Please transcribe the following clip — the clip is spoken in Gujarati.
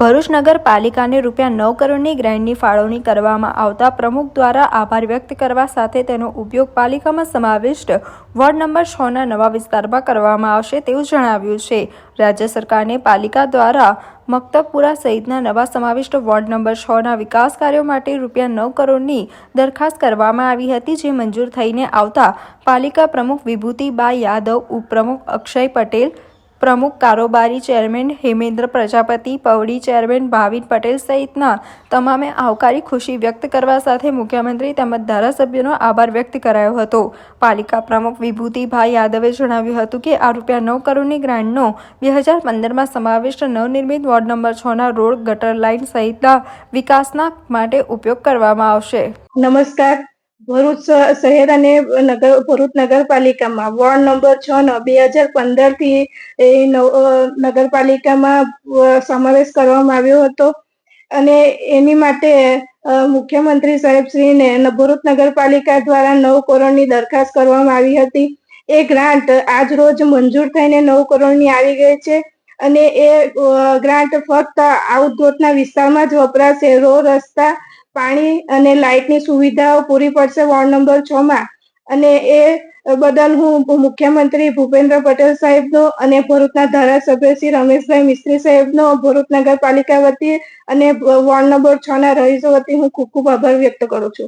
ભરૂચ નગરપાલિકાને રૂપિયા નવ કરોડની ગ્રાન્ટની ફાળવણી કરવામાં આવતા પ્રમુખ દ્વારા આભાર વ્યક્ત કરવા સાથે તેનો ઉપયોગ પાલિકામાં સમાવિષ્ટ વોર્ડ નંબર છના નવા વિસ્તારમાં કરવામાં આવશે તેવું જણાવ્યું છે. રાજ્ય સરકારને પાલિકા દ્વારા મક્તબપુરા સહિતના નવા સમાવિષ્ટ વોર્ડ નંબર છના વિકાસ કાર્યો માટે રૂપિયા નવ કરોડની દરખાસ્ત કરવામાં આવી હતી, જે મંજૂર થઈને આવતા પાલિકા પ્રમુખ વિભૂતિબા યાદવ, ઉપપ્રમુખ અક્ષય પટેલ પ્રમુખ કારોબારી ચેરમેન હેમેન્દ્ર પ્રજાપતિ પવડી ચેરમેન ભાવિન પટેલ સહિતના તમામે આવકારી ખુશી વ્યક્ત કરવા સાથે મુખ્યમંત્રી તેમજ ધારાસભ્યોનો આભાર વ્યક્ત કરાયો હતો. પાલિકા પ્રમુખ વિભૂતિભાઈ યાદવે જણાવ્યું હતું કે, આ રૂપિયા નવ કરોડની ગ્રાન્ટનો બે હજાર પંદરમાં સમાવિષ્ટ નવનિર્મિત વોર્ડ નંબર છના રોડ ગટર લાઇન સહિતના વિકાસના માટે ઉપયોગ કરવામાં આવશે. નમસ્કાર. ભરૂચ શહેર અને નગર, ભરૂચ નગરપાલિકામાં વોર્ડ નંબર છ નો બે હજાર પંદરથી એ નગરપાલિકામાં સમાવેશ કરવામાં આવ્યો હતો. અને એની માટે મુખ્યમંત્રી સાહેબશ્રીને ન- ભરૂચ નગરપાલિકા દ્વારા નવ કરોડની દરખાસ્ત કરવામાં આવી હતી. એ ગ્રાન્ટ આજ રોજ મંજૂર થઈને નવ કરોડની આવી ગઈ છે. અને એ ગ્રાન્ટ ફક્ત આઉટડોરના વિસ્તારમાં જ વપરાશે. રો રસ્તા પાણી અને લાઇટની સુવિધાઓ પૂરી પડશે વોર્ડ નંબર છ માં. અને એ બદલ હું મુખ્યમંત્રી ભૂપેન્દ્ર પટેલ સાહેબનો અને ભરૂચના ધારાસભ્ય શ્રી રમેશભાઈ મિસ્ત્રી સાહેબનો, ભરૂચ નગરપાલિકા વતી અને વોર્ડ નંબર છ ના રહીશો વતી હું ખૂબ ખૂબ આભાર વ્યક્ત કરું છું.